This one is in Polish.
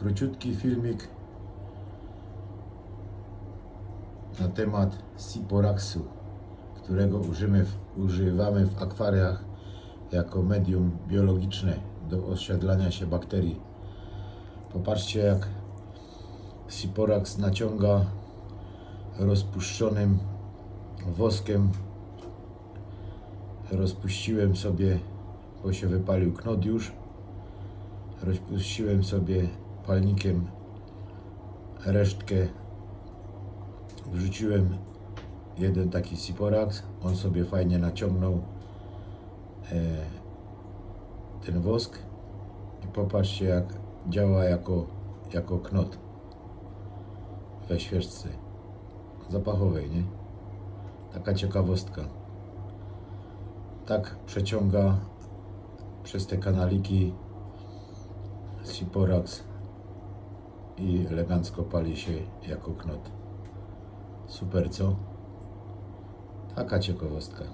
króciutki filmik na temat Siporaxu, którego użymy używamy w akwariach jako medium biologiczne do osiadlania się bakterii. Popatrzcie jak Siporax naciąga rozpuszczonym woskiem. Rozpuściłem sobie, bo się wypalił knot już. Rozpuściłem sobie palnikiem resztkę. Wrzuciłem jeden taki Siporax. On sobie fajnie naciągnął e, ten wosk. I popatrzcie jak działa jako, jako knot we świeczce zapachowej, nie? Taka ciekawostka. Tak przeciąga przez te kanaliki Siporax i elegancko pali się jako knot. Super, co? Taka ciekawostka.